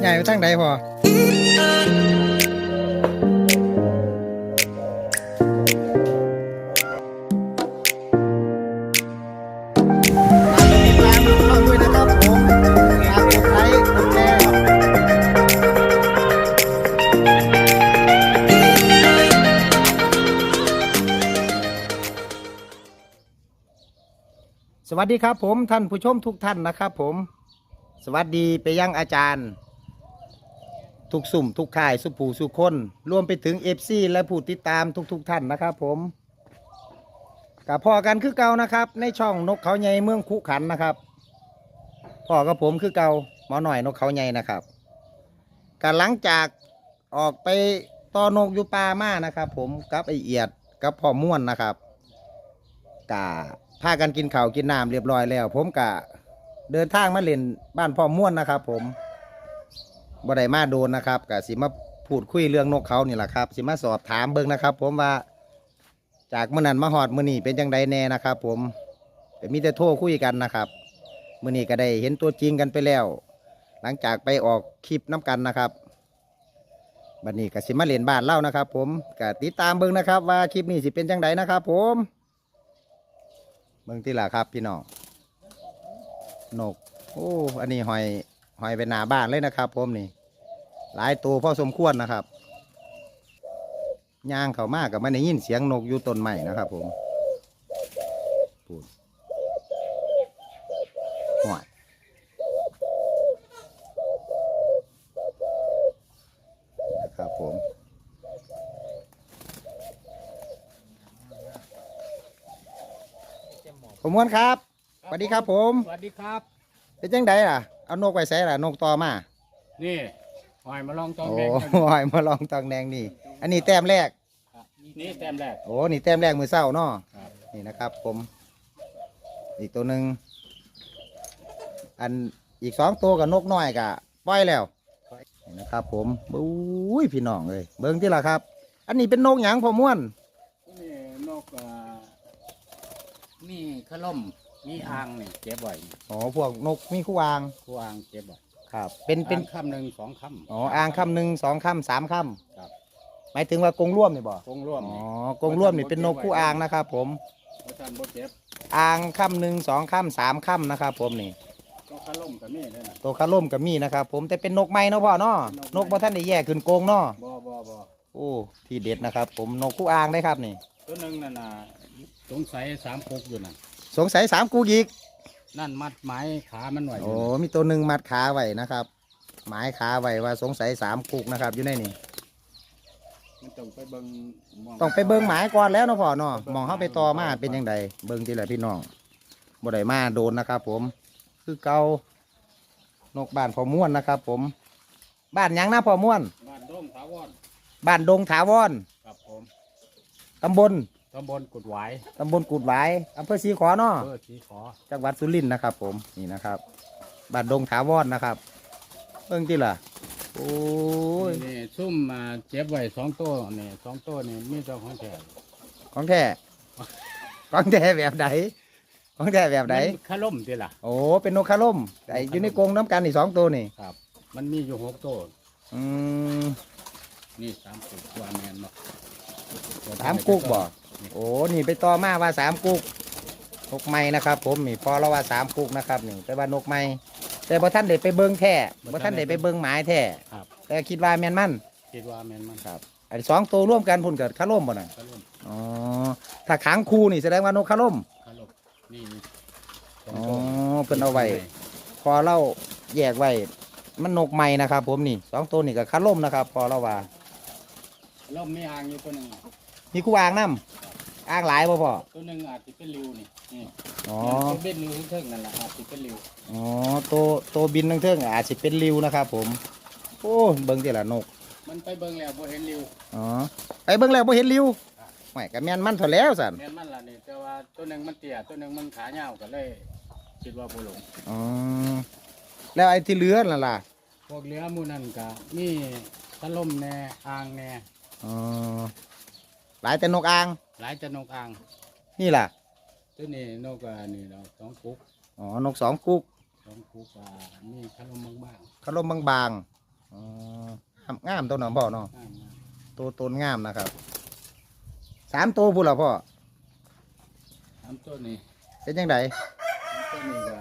ใหญ่ไปทางใดพอฝากติดตามช่องด้วยนะครับผมฝากกดไลค์กดแชร์สวัสดีครับผมท่านผู้ชมทุกท่านนะครับผม สวัสดีไปยังอาจารย์ ทุกสุ่มทุกข่ายสุผูสุคนรวมไปถึงเอฟซีและผู้ติดตามทุกๆทท่านนะครับผมกับพ่อกันคือเก่านะครับ ในช่องนกเขาใหญ่เมืองคุขันนะครับพ่อกับผมคือเก่าหมอหน่อยนกเขาใหญ่นะครับกันหลังจากออกไปต่อนกอยู่ป่ามานะครับ ผมกับไอเอียดกับพ่อม่วนนะครับกะพากันกินข้าวกินน้ำเรียบร้อยแล้ว ผมกะเดินทางมาเล่นบ้านพ่อม่วนนะครับ ผม บ่ได้มาโดนนะครับกะสิมาพูดคุยเรื่องนกเขานี่แหละครับ สิมาสอบถามเบิ่งนะครับ ผมว่า จากเมื่อนั้นมาหอดมื้อนี้เป็นจังไดแน่นะครับ ผมแต่มีแต่โทรคุยกันนะครับมื้อนี้ก็ได้เห็นตัวจริงกันไปแล้ว หลังจากไปออกคลิปน้กันนะครับบัดนี้ก็สิมาเล่นบ้านเล่านะครับ ผมก็ติดตามเบิ่งนะครับ ว่าคลิปนี้สิเป็นจังไดนะครับ ผมเบิ่งที่ล่ะครับพี่น้องนก โอ้ อันนี้หอย หอยไปหนาบ้านเลยนะครับ ผมนี่ หลายตัวพอสมควรนะครับย่างเขามากกับมันได้ยินเสียงนกอยู่ต้นใหม่นะครับ ผมพูดหอยนะครับผมผมม้วนครับสวัสดีครับผม สวัสดีครับ เป็นจังไดล่ะ เอานกไปใส่ล่ะนกต่อมานี่หอยมาลองจองโอ้แดงหอยมาลองตองแดงนี่ อันนี้แต้มแรกครับนี่แต้มแรก โอ้นี่แต้มแรกมือเศร้าเนาะครับ นี่นะครับ ผม อีกตัวหนึ่งอันอีกสองตัวกับนกน้อยกะปล่อยแล้วนี่นะครับ ผมอุ้ยพี่น้องเลยเบิ้งที่ละครับ อันนี้เป็นนกหยังพอม่วนนี่นกอ่ามีขล่ม มีอ่างนี่เก็บไว้อ๋อพวกนกมีคู่วางคู่อ่างเก็บไว้ครับ เป็นเป็เป็นนคำหนึ่งสองคอ๋ออ่างคำหนึ่งสองคำสามคำครับำหมายถึงว่ากรงร่วมนี่บ่กงร่วมอ๋อกรงร่วมนี่เป็นนกคู่อ่างนะครับผมพระจันทร์บดเก็บอ่างคำหนึ่งสองคำสามคำนะครับผมนี่ ก็ขล่มกับมีเลยนะตัวคาร่มกับมีนะครับผมแต่เป็นนกไม้เนาะพ่อเนาะนกบ่ท่านได้แยกขึ้นกรงเนาะบ่บ่บ่โอ้ที่เด็ดนะครับ ผมนกคู่อ่างได้ครับนี่ตัวหนึ่งนั่นน่ะสงสัยสามกุกอยู่นั่น สงสัยสามกูอีกนั่นมัดไม้ขามันไว้อโอ้ยู่มีตัวหนึ่งมัดขาไว้นะครับ หมายขาไว้ว่าสงสัยสามกุกนะครับ อยู่ในนี่มันต้องไปเบิ่งมต้องไปเบิ้งหมายก่อนแล้วเนาะพ่อเนาะมองเข้าไปต่อมาเป็นยังไงเบิ้งทีละพี่น้องบ่ได้มาโดนนะครับ ผม คือเกานกบ้านพ่อม่วนนะครับ ผม บ้านหยังนะพ่อม่วน บ้านดงถาวรบ้านดงถาวรครับผมตำบล ตำบลกุดหวายตำบลกุดหวายอำเภอศรีขอเนาะเพื่อสีขอจังหวัดสุรินทร์นะครับ ผมนี่นะครับบ้านดงถาวรนะครับเบิ่งที่ล่ะโอ้ยนี่ซุ่มมาเจ็บไว้สองตัวนี่สองตัวนี่มีเจ้าของแถวของแท้ของแท้แบบไหนของแท้แบบไหนมันขล่มสิล่ะโอ้เป็นนกคาร่มไออยู่ในกรงน้ำกันอีกสองตัวนี่ครับ มันมีอยู่หกตัวอืมนี่สามกุกว่าแมนเนาะสามกุกบ่ โอ้นี่ไปต่อมาว่าสามกุกนกไม้นะครับ ผมนี่พอเราว่าสามกุกนะครับนี่แต่ว่านกไม้แต่พอท่านได้ไปเบิ้งแท้พอท่านได้ไปเบิ้งหมายแท้ครับ แต่คิดว่าแม่นมันคิดว่าแมนมันครับไอ้สองตัวร่วมกันพุ่นเกิดคาร่มบ่น่ะขล่มอ๋อถ้าขังคูนี่แสดงว่านกคาร่มขล่มนี่สองอ๋อตัวเพิ่นเอาไว้พอเราแยกไว้มันนกใหม่นะครับ ผมนี่สองตัวนี่ก็คาร่มนะครับ พอเราว่าล่มมีอ่างอยู่ตัวหนึ่งมีคู่อ่างน้ำ อ่างหลายบ่พอตัวหนึ่งอาจจะเป็นริวนี่นี่อ๋อตัวเบ็ดริวเทิงนั่นแหละอาจจะเป็นริวอ๋อตัวตัวบินทั้งเทิงอาจสิเป็นริวนะครับผม โอ้เบิ่งที่ละนก มันไปเบิ่งแล้วบ่เห็นริวอ๋อไปเบิ่งแล้วบ่เห็นริวไม่ก็แม่นมันเถอะแล้วสั่นแมนมันล่ะนี่แต่ว่าตัวหนึ่งมันเตี้ยตัวหนึ่งมันขาเหี่ยวก็เลยคิดว่าบ่ลงอ๋อแล้วไอ้ที่เหลือนั่นล่ะพวกเรือหมูนั่นก็มีขล่มแหน่อ่างแหน่อ๋อ หลายแต่นกอ่าง หลายจะนกอ่างนี่ล่ะ ตัวนี้นกอ่านี่เราสองกุ๊กอ๋อ นกสองกุ๊กสองกุ๊กอ่ามีขนมบางคาร่มบางอ๋องามงามตัวหนอพ่อเนาะงามงามตัวตนงามนะครับสามตัวพูดเหรอพ่อสามตัวนี้เป็นยังไงสามตัวนี้ก็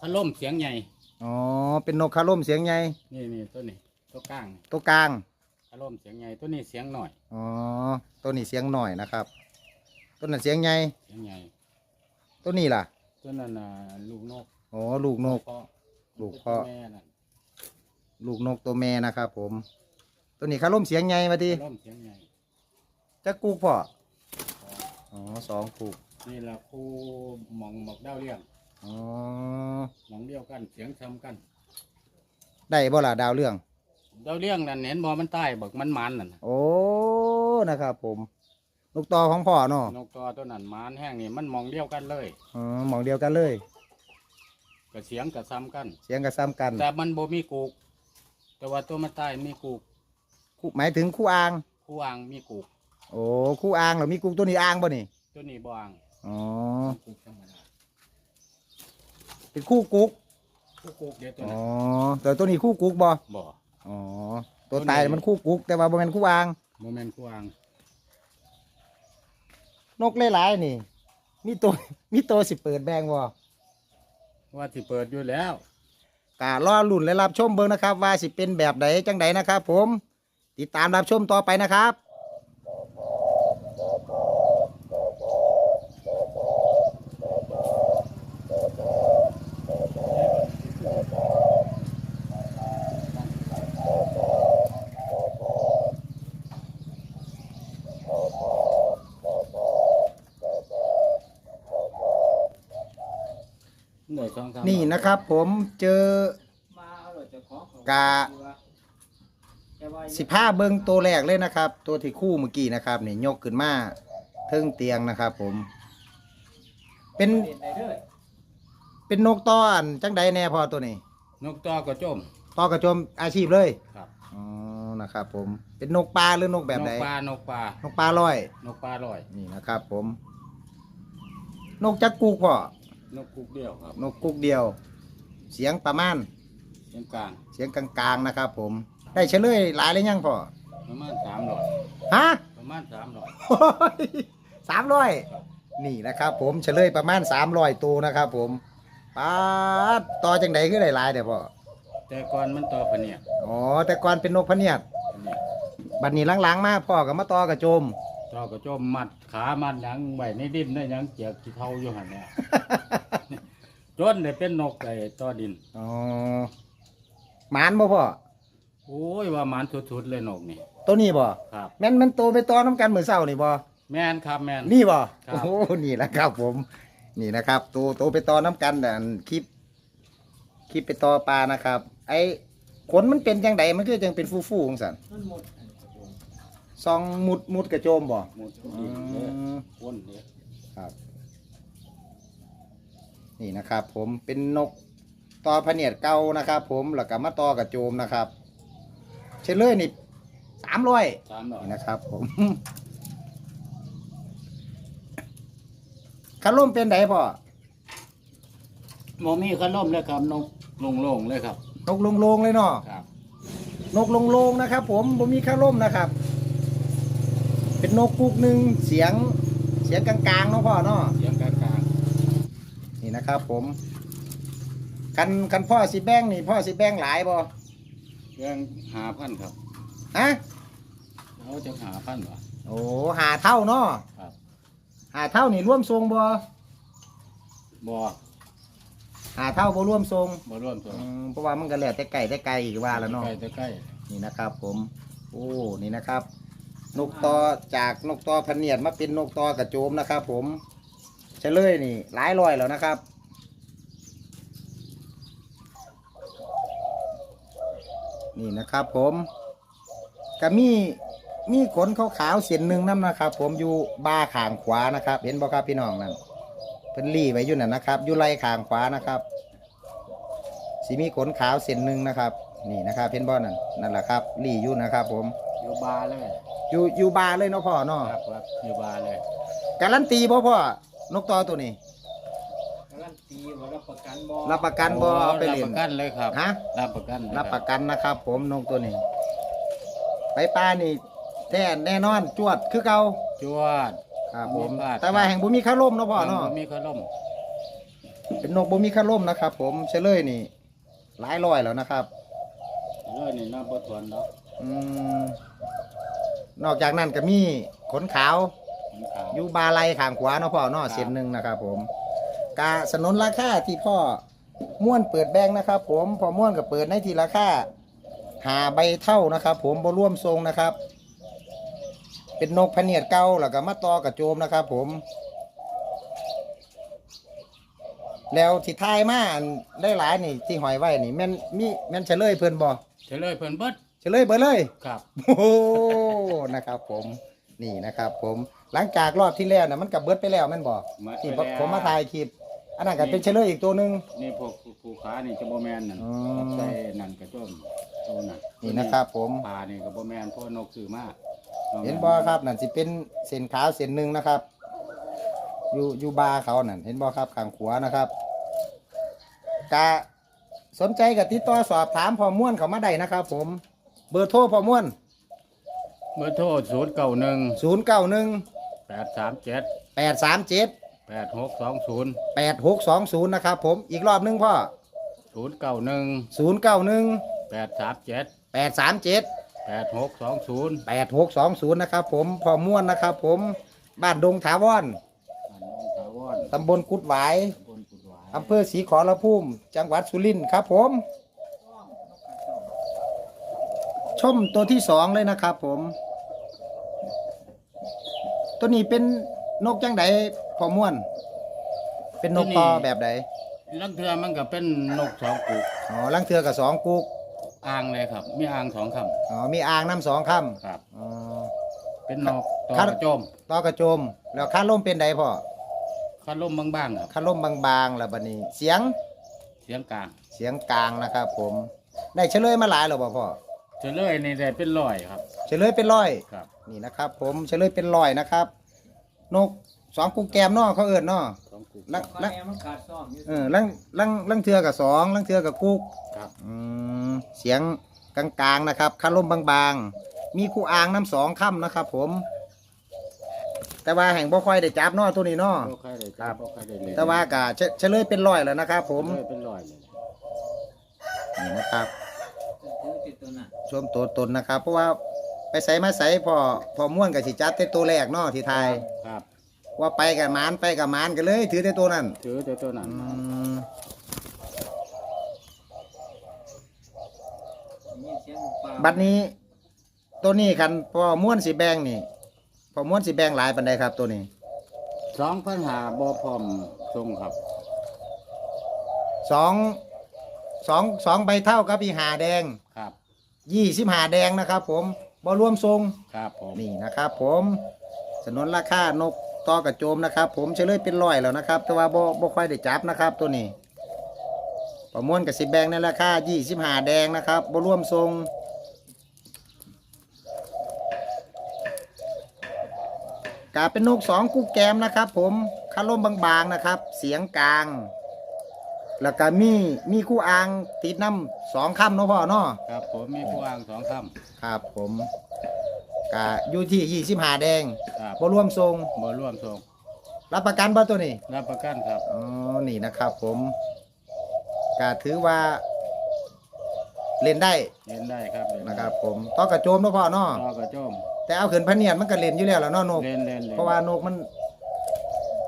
พัดลมเสียงใหญ่ อ๋อเป็นนกคาร่มเสียงใหญ่นี่นี่ตัวนี้ตัวกลางนี่ตัวกลาง พัดลมเสียงใหญ่ตัวนี้เสียงหน่อยอ๋อตัวนี้เสียงหน่อยนะครับ ตัวนั้นเสียงใหญ่เสียงใหญ่ตัวนี้ล่ะตัวนั้นน่ะลูกนกอ๋อลูกนกพ่อลูกพ่อ แม่นั่นลูกนกตัวแม่นะครับ ผม ตัวนี้คาร่มเสียงใหญ่มาดีพัดลมเสียงใหญ่จะกูกพ่อพ่ออ๋อสองกูกนี่ละครูหมองหมอกดาวเรียงอ๋อหมองเดียวกันเสียงซ้ำกันได้บ่ล่ะดาวเรื่อง ดาวเรียงนั่นเห็นบอมันใต้บักมันมันนั่นน่ะโอ้นะครับ ผมลูกต่อของพ่อเนาะนกตัวตัวนั้นมันแห้งนี่มันหมองเดียวกันเลยอ๋อหมองเดียวกันเลย กับเสียงกับซ้ำกัน เสียงก็ซ้ำกันแต่มันบ่มีกูก แต่ว่าตัวมันใต้มีกูกคู่หมายถึงคู่อ่าง คู่อ่างมีกูก โอ้คู่อ่างเหรอมีกุกตัวนี้อ่างป่ะนี่ตัวนี้บ่อ่างอ๋อกูกธรรมดาเป็นคู่กุกคู่กูกเดียวตัวอ๋อนั้นแต่ตัวนี้คู่กุกบ่บ่ อ๋อ ตัวตายมันคู่กุก แต่ว่าบ่แม่นคู่อ่าง โมเมนต์คู่อ่างนกหลายๆนี่ มีตัว มีตัวสิเปิดแบงบ่ว่าสิเปิดอยู่แล้ว กะรอลุ่นและรับชมเบิ่งนะครับ ว่าสิเป็นแบบใดจังใดนะครับ ผม ติดตามรับชมต่อไปนะครับ ห น่วยสองสามนี่นะครับผมเจอมาเอาเลยจะขอกะสิบห้าเบิ้งตัวแรกเลยนะครับ ตัวที่คู่เมื่อกี้นะครับนี่ยกขึ้นมาเทิงเตียงนะครับผม เป็นเป็นนกต้อนจังใดแน่พอตัวนี้ นกตัวก็จมต่อกระโจมอาชีพเลยครับอ๋อนะครับ ผมเป็นนกปลาหรือนกแบบนใดกปลานกปลานกปลาลอย นกปลาลอยนี่นะครับ ผม นกจักกูกพ่อ นกกุกเดียวครับนกกุกเดียว เสียงประมาณ เสียงกลางเสียงกลางๆนะครับผม ได้เฉลยหลายเลยยังพ่อประมาณสามร้อยฮะ ประมาณสามร้อย สามร้อยนี่นะครับผมเฉลยประมาณสามร้อยตัวนะครับผมป้าดต่อจังใดคือหลายๆเดี๋ยวพ่อแต่ก่อนมันต่อพะเนียดอ๋อแต่ก่อนเป็นนกพะเนียดพะเนียดบัดนี้หลังๆมาพ่อก็มาต่อกระโจม ต่อก็จมมัดขามัดหยังไว้ในดินได้หยังเจียกกี่เท่าอยู่หันเนี่ย จนได้เป็นนกไอ้ต่อดิน อ๋อหมานบ่พ่อ โอ้ยว่ามันสุดๆเลยนกนี่ตัวนี้บ่ครับ แม่นมันโตไปต่อน้ำกันเหมือนเศร้านี่บ่แม่นครับแม่น นี่บ่ครับ โอ้โหนี่แหละครับผม นี่นะครับโตโตไปต่อน้ำกันแต่อันคลิปคลิปไปต่อปลานะครับ ไอ้ขนมันเป็นจังไดมันคือจังเป็นฟูๆของสันมันหมด ซองมุดมุดกระโจมบ่ หมดอืดินเลยมวนเลยครับนี่นะครับผมเป็นนกต่อพะเนียดเก่านะครับผมแล้วก็มาต่อกระโจมนะครับ เชลเลยนี่สามร้อยสามร้อยนะครับผมคันล่มเป็นไดพ่อหมอมีขนมเลยครับนกโล่งๆเลยครับ นกลงๆเลยเนาะ ครับ นกลงๆนะครับผมผมมีข้าล่มนะครับ เป็นนกกุกหนึ่งเสียงเสียงกลางๆเนาะพ่อเนาะเสียงกลางนี่นะครับ ผมคันคันพ่อสิแบ่งนี่พ่อสิแบ่งหลายบ่ๆเรื่องหาพันครับฮะเขาจะหาพันวะโอ้หาเท่าเนาะครับ หาเท่านี่ร่วมทรงบ่บ่หาเท่าบ่ร่วมทรงบ่ร่วมตัวอืมเพราะว่ามันก็แล้วแต่ไก่แต่ไก่อีกว่าแล้วเนาะ ใกล้ใกล้นี่นะครับผม โอ้ นี่นะครับ นกตอจากนกตอพะเนียดมาเป็นนกตอกระโจมนะครับ ผมเฉลยนี่หลายร้อยแล้วนะครับ นี่นะครับ ผมก็มีมีขนขาวๆเส้นหนึ่งนั่นนะครับ ผมอยู่บ้าขางขวานะครับ เห็นบ่ครับพี่น้องนั่นเพิ่นรีไว้อยู่นั่นนะครับ อยู่ไหล่ขางขวานะครับสีมีขนขาวเส้นหนึ่งนะครับ นี่นะครับเห็นบ่นั่นนั่นแหละครับรีอยู่นะครับ ผมอยู่บาเลย อยู่อยู่บาเลยเนาะพ่อเนาะครับครับอยู่บาร์เลยการันตีบ่พ่อนกตอตัวนี้ การันการตีว่ารับประกันบ่รับประกันบ่เอาไปรับเล่ปนระกันเลยครับฮะรับประกันเลยรับประกันนะครับ ผมนกตัวนี้ ไปปลานี่แท้แน่นอนจวดคือเก่าจวดครับผมบ่พลาดแต่ว่าแห่งบุมีค่าล่มเนาะพ่อเนาะมีขนมเป็นนกบุมีค่าล่มนะครับ ผมเฉลยนี่หลายร้อยแล้วนะครับเลยนี่น้ำบ่ทวนเนาะอืม นอกจากนั้นก็มีขนขาวมันขาวอยู่บาไลข้างขวาเนาะพ่อเนาะเส้นหนึ่งนะครับ ผมกาสนนราคาที่พ่อม่วนเปิดแบงค์นะครับ ผมพอม่วนก็เปิดในทีราคาหาใบเท่านะครับ ผมบ่ร่วมทรงนะครับ เป็นนกพะเนียดเก่าแล้วก็มาต่อกับโจมนะครับ ผม แล้วที่ทายมาอันได้หลายๆนี่ที่หอยไว้นี่แม่นมีแม่นเฉลยเพิ่นบ่เฉลยเพิ่นเบิด เฉลยเบิดเลยครับ โอ้โหนะครับ ผมนี่นะครับ ผมหลังจากรอบที่แล้วนะมันกับเบิดไปแล้วแม่นบอกมาที่ไปแล้ว ผมมาถ่ายคลิปอันนั้นก็เป็นเฉลยอีกตัวหนึ่ง นี่พวกผู้ขานี่จะบ่แม่นนั่นอ๋อกับใส่นั่นกระจ้มตัวน่ะนี่นะครับ ผม ปลานี่ก็บ่แม่นเพราะนกซื้อมาเห็นบอครับนั่นสิเป็นเส้นขาวเส้นหนึ่งนะครับ อยู่อยู่บาร์เขานั่นเห็นบอครับข้างขวานะครับกะสนใจกับติดต่อสอบถามพอม่วนเขามาได้นะครับ ผม เบอร์โทรพอม่วนเบอร์โทร091ศูนย์เก้าหนึ่ง837แปดสามเจ็ด8620แปดหกสองศูนย์นะครับผมอีกรอบหนึงพ่อ091ศูนย์เก้าหนึ่ง837แปดสามเจ็ด8620แปดหกสองศูนย์นะครับผมพอม่วนนะครับผมบ้านดงถาวรบ้านน้องถาวรตำบลกุดหวายตำบลกุดหวาย อำเภอศรีขอรภูมิ จังหวัดสุรินทร์ครับผม ชมตัวที่สองเลยนะครับผม ตัวนี้เป็นนกจังไดพอม่วน เป็นนกต่อแบบใดลังเทือมันก็เป็นนกสองกุกอ๋อลังเทือกับสองกุกอ่างเลยครับ มีอ่างสองคอ๋อมีอ่างน้ำสองคำครับำอ๋อเป็นนกต่อครับกระโจมต่อกระโจม แล้วค่าล่มเป็นใดพ่อคันลมบางๆครับค่าล่มบางๆแล้วบัดนี้ เสียง เสียงกลาง เสียงกลางนะครับผม ได้เฉลยมาหลายหรือเปล่าพ่อ เฉลยนี่ได้เป็นร้อยครับ เฉลยเป็นร้อย ครับ นี่นะครับ ผมเฉลยเป็นร้อยนะครับ นกสองกุกแกมเนาะเขาเอิ้นเนาะสองกุกลังข้อลังแม่มันขาดซ่อมอยู่เออลังลังลังเทือกับสองลังเทือกับกุกครับ อืมเสียงกลางๆนะครับคาร่มบางๆ มีคู่อ่างน้ำสองค่ำนะครับ ผม แต่ว่าแห่งบ่ค่อยได้จับเนาะตัวนี้เนาะบ่ค่อยได้ครับบ่ค่อยได้เล่นแต่ว่ากะเฉเฉลยเป็นร้อยแล้วนะครับ ผมเฉลยเป็นร้อยเลยนี่นะครับถือ ติดตัวน่ะชมตัวตนนะครับ เพราะว่าไปใส่มาใส่พอพอม่วนกับสิจัดแต่ตัวแรกเนาะที่ไทยครับว่าไปกับมานไปกับมานกันเลย ถือแต่ตัวนั้นถือแต่ตัวนั้นอืมมีเสียงปลาบัดนี้ ตัวนี้คันพอม่วนสีแบงนี่พอม่วนสีแบงหลายปันใดครับ ตัวนี้สองพันหาบ่พร้อมส่งครับ สองสองสองใบเท่ากับอีหาแดง ครับ ยี่สิบหาแดงนะครับ ผมบ่รวมทรงครับผมนี่นะครับ ผมสนนราคานกต่อกระโจมนะครับ ผมเฉลยเป็นร้อยแล้วนะครับ แต่ว่าบ่บ่ค่อยได้จับนะครับ ตัวนี้ ประมวลกับสิแบงในราคายี่สิบหาแดงนะครับบ่รวมทรงกาเป็นนกสองกุ๊กแกมนะครับ ผมคาร่มบางๆนะครับ เสียงกลาง แล้วก็มีมีคู่อ่างติดน้ำ สองคำเนาะพ่อเนาะครับผมมีผู้อ่างสองคครับ ผมกะอยู่ที่ยี่สิบหาแดงำครับบ่รวมทรงบ่ร่วมส่งรับประกันบ่ตัวนี้รับประกันครับอ๋อนี่นะครับ ผมกะถือว่า เล่นได้เล่นได้ครับเล่นได้นะครับ ผมต้องกระโจมเนาะพ่อเนาะต่อกระโจมแต่เอาขึ้นพะเนียดมันก็เล่นอยู่แล้วล่ะเนาะนก เล่นเล่นเล่นเพราะว่านกมัน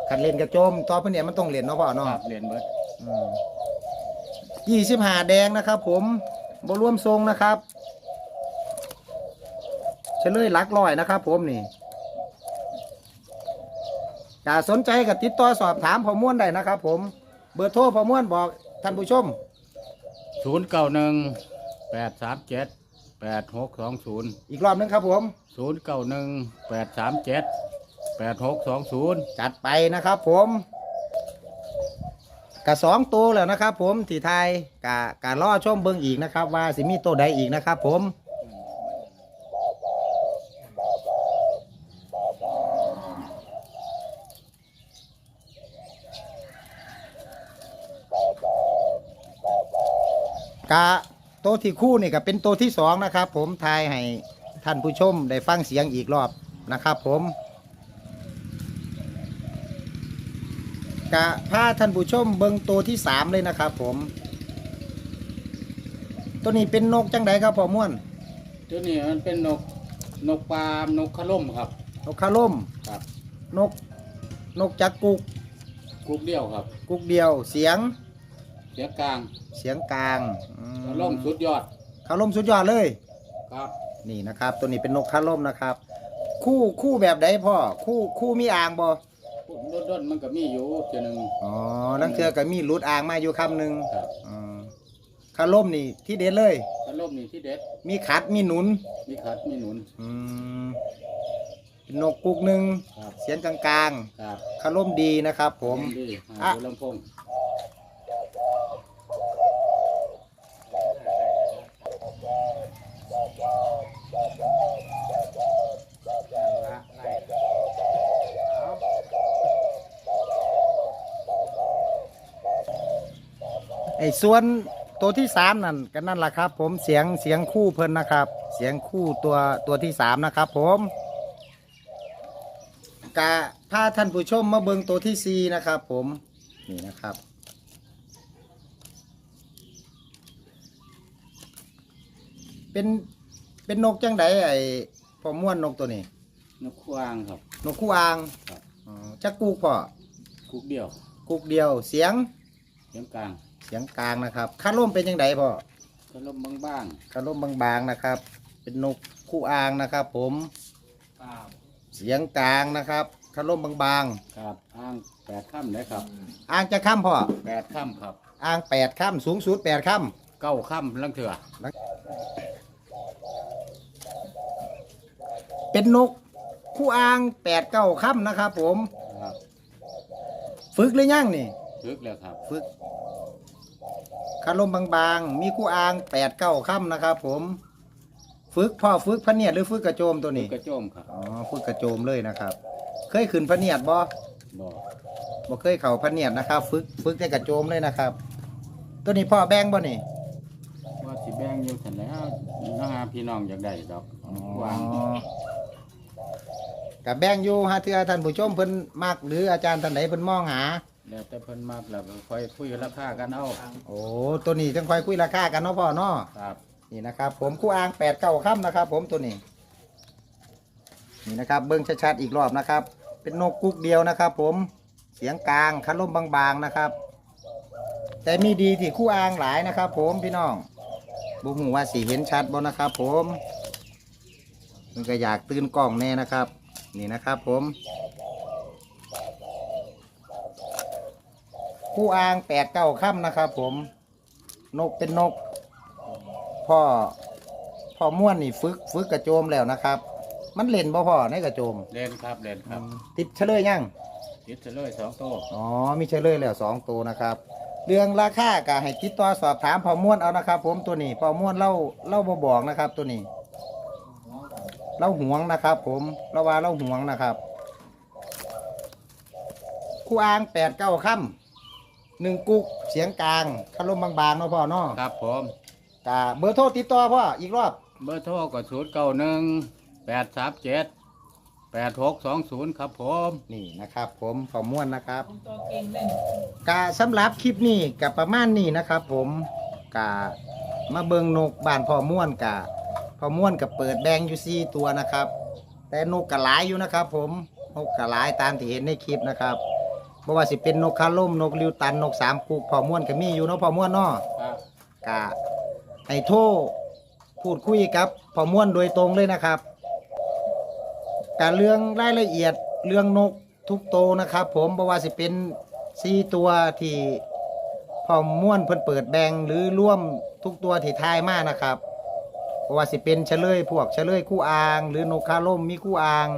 ขันเล่นกระโจมต่อพะเนียดมันต้องเล่นเนาะพ่อคเนาะรับเล่นเบิด ยี่สิบหาแดงนะครับ ผมบ่รวมทรงนะครับเฉลยหลักร้อยนะครับ ผมนี่ถ้าสนใจก็ติดต่อสอบถามพอม่วนได้นะครับ ผมเบอร์โทรพอม่วนบอกท่านผู้ชมศูนย์เก้าหนึ่งแปดสามเจ็ดแปดหกสองศูนย์อีกรอบหนึงครับผม ศูนย์เก้าหนึ่งแปดสามเจ็ดแปดหกสองศูนย์ จัดไปนะครับผม กับสองตัวแล้วนะครับผมที่ไทยกับกะล่อชมเบิ้งอีกนะครับ ว่าสิมีตัวใดอีกนะครับผมกับตัวที่คู่นี่ก็เป็นตัวที่สองนะครับ ผมทายให้ท่านผู้ชมได้ฟังเสียงอีกรอบนะครับ ผม ท่านผู้ชมเบิงตัวที่สามเลยนะครับผม ตัวนี้เป็นนกจังไดครับพ่อม่วน ตัวนี้มันเป็นนกนกปลานกขะล่มครับ นกคาล่มครับ นก นกจักกุกกุกเดียวครับ กุกเดียว เสียง เสียงกลางเสียงกลางอืมขะล่มสุดยอดคาล่มสุดยอดเลย ครับ นี่นะครับ ตัวนี้เป็นนกคาล่มนะครับ คู่คู่แบบใดพ่อ คู่คู่มีอ่างบ่ ด้นๆมันก็มีอยู่เทีหนึงอ๋อลังเทือก็มีหลุดอ่างมาอยู่คำหนึ่งครับอ๋อคาล่มนี่ที่เด็ดเลยขะล่มนี่ที่เด็ดมีขัดมีหนุน มีขัดมีหนุน อืมเป็นนกกุกหนึ่งครับ เสียงกลางครับๆคาล่มดีนะครับผม ดีอะหาดูลำโพง ส่วนตัวที่สามนั่นก็นั่นแหละครับ ผมเสียงเสียงคู่เพิ่นนะครับ เสียงคู่ตัวตัวที่สามนะครับ ผมกะพาท่านผู้ชมมาเบิงตัวที่สี่นะครับ ผมนี่นะครับเป็นเป็นนกจังไดไอ้พอม่วนนกตัวนี้ นกควางครับ นกคู่อ่างครับ อ๋อจักกูกพ่อกุกเดียวกุกเดียวเสียง เสียงกลาง เสียงกลางนะครับคาร่มเป็นจังไดพ่อขะล่มบางคาร่มบางๆนะครับ เป็นนกคู่อ่างนะครับ ผมเปล่าเสียงกลางนะครับคาร่มบางๆครับอ้างแปดค่ำเลยครับๆอ่างจะค่ำพ่อแปดค่ำครับอ่างแปดค่ำสูงสุดแปดค่เก้าค่ำลังเถื่อำเป็นนกคู่อ่างแปดเก้าค่ำนะครับ ผม ครับฝึกหรือยังนี่ทึกแล้วครับ ฝึก คาร่มบางๆ มีคู่อ่างแปดเก้าค่ำนะครับผมฝึกพ่อฝึกพะเนียดหรือฝึกกระโจมตัวทึนี้กกระโจมครับอ๋อฝึกกระโจมเลยนะครับ เคยขึ้นพะเนียดบ่บ่บ่เคยเข่าพะเนียดนะครับ ฝึกฝึกแต่กระโจมเลยนะครับ ตัวนี้พ่อแบงบ่นี่ว่าสิแบ่งอยู่สันแล้วนะฮะพี่น้องอยากได้ดอกวางกับแบงอยู่ฮะเทื่อท่านผู้ชมเพิ่นมักหรืออาจารย์ท่านไหนเพิ่นมองหา แล้วแต่เพิ่นมากแล้วก็ค่อยคุยราคากันเอาโอ้ตัวนี้จังค่อยคุยราคากันเนาะพ่อเนาะครับนี่นะครับ ผมคู่อ่างแปดเก้าค่ำนะครับ ผมตัวนี้ นี่นะครับ เบิ้งชัดๆอีกรอบนะครับ เป็นนกกุกเดียวนะครับ ผมเสียงกลางคันลมบางๆนะครับ แต่มีดีที่คู่อ่างหลายนะครับ ผมพี่น้องบุหูว่าสีเห็นชัดบ่นะครับ ผมมันก็อยากตื่นกล้องแน่นะครับ นี่นะครับ ผม คู่อ่างแปดเก้าค่ำนะครับผม นกเป็นนก พ่อ พ่อม่วนนี่ฝึกฝึกกระโจมแล้วนะครับ มันเล่นบ่พ่อในกระโจม เล่นครับเล่นครับติดเฉลยยังติดเฉลยสองโต๊ะอ๋อมีเฉลยแล้วสองตัวนะครับ เรื่องราคาก็ให้ติดต่อสอบถามพ่อม่วนเอานะครับ ผมตัวนี้พ่อม่วนเล่าเล่าบ่บอกนะครับ ตัวนี้เล่าหวงนะครับ ผมเราว่าเล่าหวงนะครับคู่อ่างแปดเก้าค่ำ หนึ่งกุกเสียงกลางคารมบางๆเนาะพ่อเนาะครับผม กะเบอร์โทรติดต่อพ่ออีกรอบ เบอร์โทรก็ศูนย์เก้าหนึ่งแปดสามเจ็ดแปดหกสองศูนย์ครับผม นี่นะครับ ผมพ่อม่วนนะครับผมตัวเก่งเล่นกะสำหรับคลิปนี้กับประมาณนี้นะครับ ผมกะมาเบิงนกบ้านพ่อม่วนกะพ่อม่วนกับเปิดแบงอยู่สี่ตัวนะครับ แต่นกกะหลายอยู่นะครับ ผมนกกะหลายตามที่เห็นในคลิปนะครับ บ่ว่าสิเป็นนกคาล่มนกลิวตันนกสามกุกพ่อม่วนก็มีอยู่เนาะพ่อม่วนเนาะครับกะให้โทรพูดคุยกับพ่อม่วนโดยตรงเลยนะครับกะเรื่องรายละเอียดเรื่องนกทุกโตวนะครับ ผมบ่ว่าสิเป็นสี่ตัวที่พ่อม่วนเพิ่นเปิดแบงหรือร่วมทุกตัวที่ทายมานะครับบ่ว่าสิเป็นเฉลยพวกเฉลยคู่อ่าง หรือนกคาล่มมีคู่อ่าง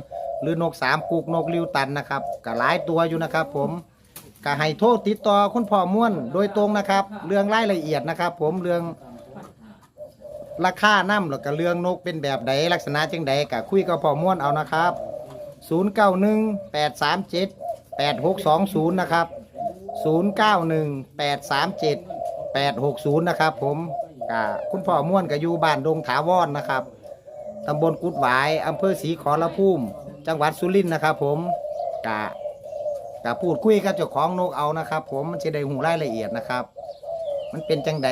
หรือนกสามกุกนกลิวตันนะครับก็หลายตัวอยู่นะครับ ผมก็ให้โทษติดต่อคุณพ่อม่วนโดยตรงนะครับ เรื่องรายละเอียดนะครับ ผมเรื่องราคาน้ำแล้วก็เรื่องนกเป็นแบบใดลักษณะจังใดก็คุยกับพ่อม่วนเอานะครับ 091 837 8620 นะครับ 091 837 860นะครับ ผมกะคุณพ่อม่วนก็อยู่บ้านดงถาวรนะครับตำบลกุดหวายอำเภอศรีขอรภูมิ จังหวัดสุรินทร์นะครับผมกะกะพูดคุยกับเจ้าของนกเอานะครับ ผมมันจะได้หูรายละเอียดนะครับ มันเป็นจังใด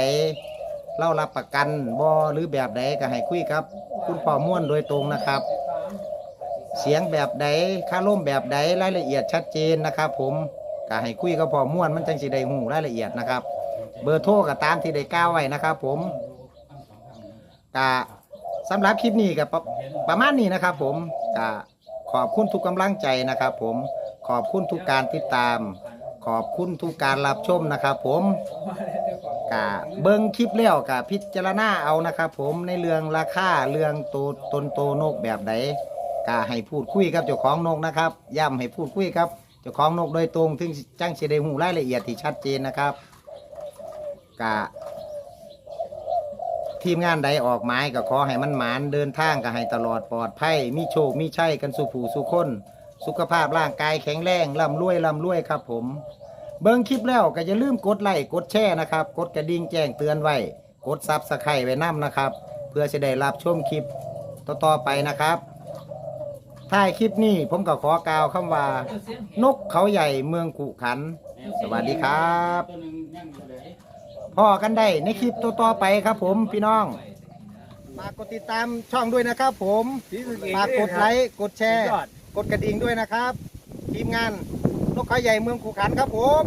เล่ารับประกันบ่หรือแบบใดก็ให้คุยครับ คุณพ่อม่วนโดยตรงนะครับ เสียงแบบใดค่าร่มแบบใดรายละเอียดชัดเจนนะครับ ผมก็ให้คุยกับพ่อม่วนมันจังสิได้หูรายละเอียดนะครับ เบอร์โทรก็ตามที่ได้กล่าวไว้นะครับ ผมก็สำหรับคลิปนี้ก็ประประมาณนี้นะครับ ผมก็ ขอบคุณทุกกำลังใจนะครับผมขอบคุณทุกการติดตาม ขอบคุณทุกการรับชมนะครับผมกะเบิ้งคลิปแล้วกะพิจารณาเอานะครับผมในเรื่องราคาเรื่องโตวตนโตนกแบบใดกะให้พูดคุยกับเจ้าของนกนะครับย้ำให้พูดคุยครับเจ้าของนกโดยตรงถึงจังสิไดหูรายละเอียดที่ชัดเจนนะครับกะ ทีมงานใดออกหมายก็ขอให้มันหมานเดินทางก็ให้ตลอดปลอดภัยมีโชคมีชัยกันสุผูสุคน สุขภาพร่างกายแข็งแรงร่ำรวยร่ำรวยครับผม เบิ่งคลิปแล้วก็อย่าลืมกดไลค์กดแชร์นะครับ กดกระดิ่งแจ้งเตือนไว้ กดซับสไครต์ไว้นํนะครับ เพื่อจะได้รับชมคลิปต่อๆไปนะครับท้ายคลิปนี้ผมก็ขอกล่าวคำว่า นกเขาใหญ่เมืองกุขัน สวัสดีครับ พอกันได้ในคลิปต่อไปครับผมพี่น้องฝากกดติดตามช่องด้วยนะครับ ผมฝากกดไลค์กดแชร์ กดกระดิ่งด้วยนะครับ ทีมงานนกเขาใหญ่เมืองขุขันครับผม